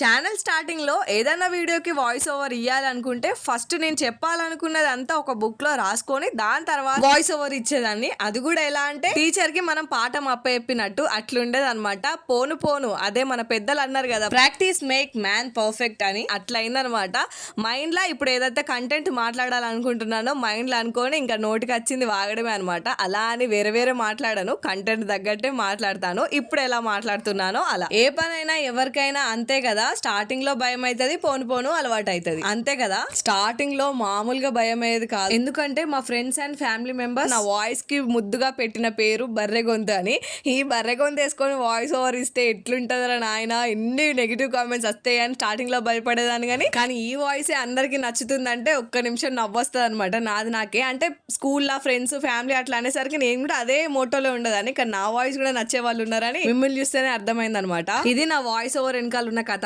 Channel స్టార్టింగ్లో ఏదైనా వీడియోకి వాయిస్ ఓవర్ ఇవ్వాలనుకుంటే ఫస్ట్ నేను చెప్పాలనుకున్నది అంతా ఒక బుక్లో రాసుకొని దాని తర్వాత వాయిస్ ఓవర్ ఇచ్చేదాన్ని. అది కూడా ఎలా అంటే టీచర్కి మనం పాఠం అప్పచెప్పినట్టు అట్లుండేది అనమాట పోను పోను అదే మన పెద్దలు అన్నారు కదా ప్రాక్టీస్ మేక్ మ్యాన్ పర్ఫెక్ట్ అని అట్లా మైండ్లో మైండ్లో ఇప్పుడు ఏదైతే కంటెంట్ మాట్లాడాలనుకుంటున్నానో మైండ్లో అనుకొని ఇంకా నోటికి వచ్చింది వాగడమే అనమాట అలా అని వేరే వేరే మాట్లాడను కంటెంట్ తగ్గట్టే మాట్లాడతాను. ఇప్పుడు ఎలా మాట్లాడుతున్నానో అలా. ఏ పనైనా ఎవరికైనా అంతే కదా స్టార్టింగ్లో భయం అవుతుంది పోను పోను అలవాటు అవుతుంది అంతే కదా? స్టార్టింగ్లో మామూలుగా భయం అయ్యేది కాదు. ఎందుకంటే మా ఫ్రెండ్స్ అండ్ ఫ్యామిలీ మెంబర్స్ నా వాయిస్కి ముద్దుగా పెట్టిన పేరు బర్రె గొంతు అని. ఈ బర్రె గొంతు వేసుకొని వాయిస్ ఓవర్ ఇస్తే ఎట్లుంటదిరా నాయన? ఎన్ని నెగిటివ్ కామెంట్స్ వస్తాయి అని స్టార్టింగ్లో భయపడేదాన్ని కానీ కానీ ఈ వాయిస్ అందరికి నచ్చుతుందంటే ఒక్క నిమిషం నవ్వొస్తుంది అనమాట నాది నాకే. అంటే స్కూల్లో ఫ్రెండ్స్ ఫ్యామిలీ అట్లా అనేసరికి నేను కూడా అదే మోటోలో ఉండదని కానీ నా వాయిస్ కూడా నచ్చే వాళ్ళు ఉన్నారని మిమ్మల్ని చూస్తేనే అర్థమైంది అనమాట ఇది నా వాయిస్ ఓవర్ వెనకాల ఉన్న కథ.